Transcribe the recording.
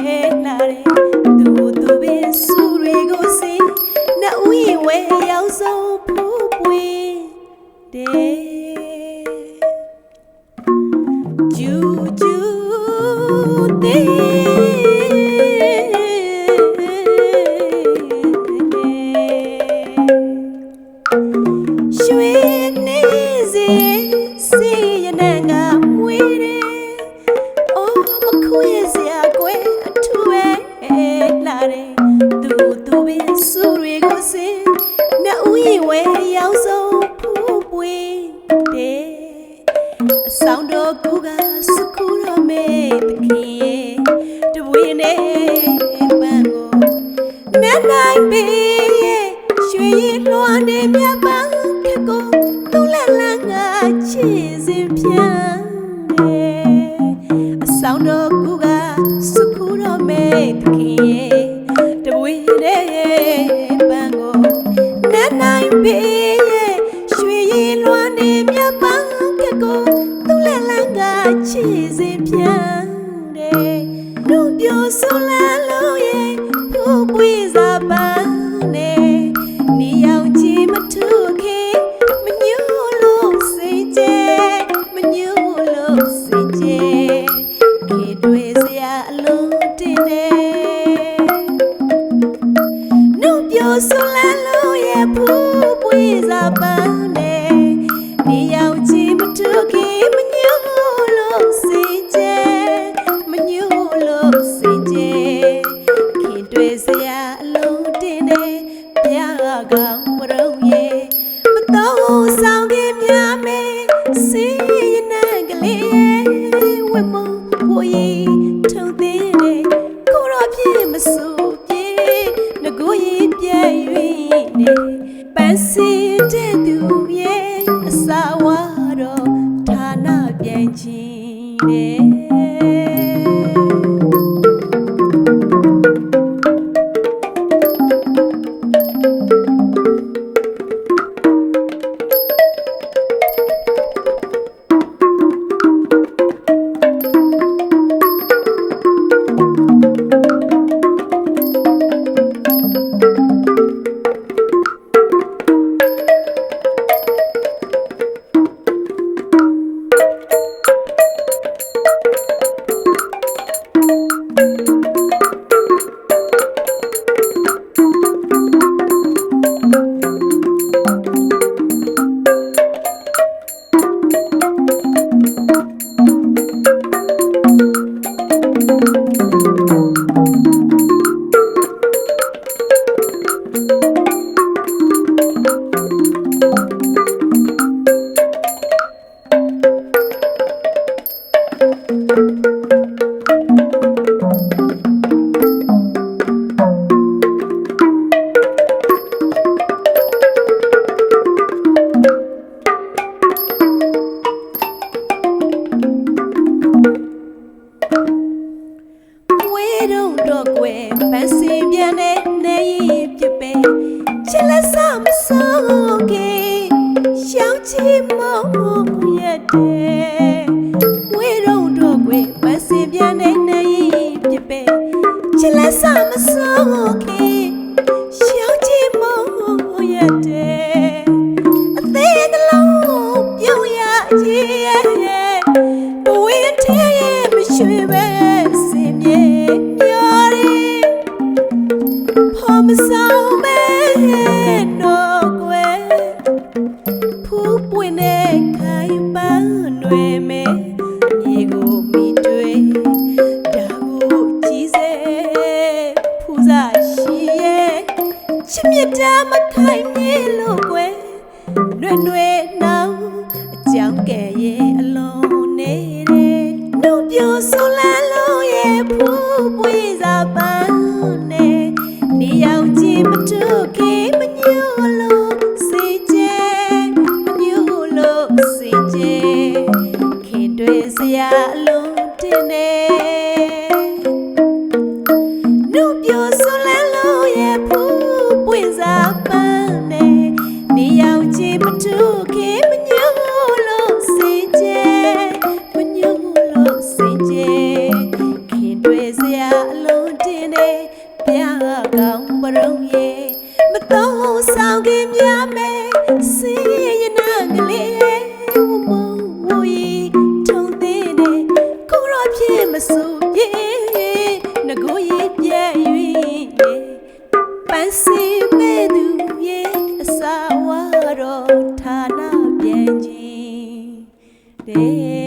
nare နတ်နိုင်ပေရဲ့ရွှေရည်လွှမ်းနေမြတ်ပန်းခက်ကိုသူ့လက်လန်းငါချစ်စဉ်ပြန်တယ်အဆောင်တော်ကူကစုခုတော်မဲသခင်ရဲ့တဝင်းနဲ့ပန်းကိုနတ်နိုင်ပေရဲ့ရွှေရည်လွှမ်းနေမြတ်ပန်းခက်ကိုသူ့လက်လန်းငါချစ်စဉ်ပြန်တယ်လူပြိုဆိုလာလို့ရဲ့ผู้ စရာအလုံးတင်နေပြကောင်းမရုံရဲ့မတော်ဆောင်ခင်များမေစီရနံကလေးရဲ့ဝမဝရီထုံသေးတယ်ကိုရောပြည့်မစိုးပြေငကိုရီပြည့်၍နေပန်းစီတဲ့သူရဲ့အစာဝါတော့ဌာနပြန်ချင်းတဲ့ဝေး စ်လက်ဆောင်မစိုးကေရှောင်းချီမောင်းရတဲ့ဝေးတော့တော့ကွယ်ပန်းစင်ပြန်တဲ့နေရီပြပဲချစ်လက်ဆောင်မစိုးကေရှောင်းချီမောင်းရတဲ့အသေးနှလုံးပြုံးရကြီးရဲ့ဘဝတည်းရဲ့မရွှေပဲ နွဲ့နွဲ့နောင်အကြောင်းကဲရဲ့အလုံးနေတဲ့နှုတ်ပြဆို အစာ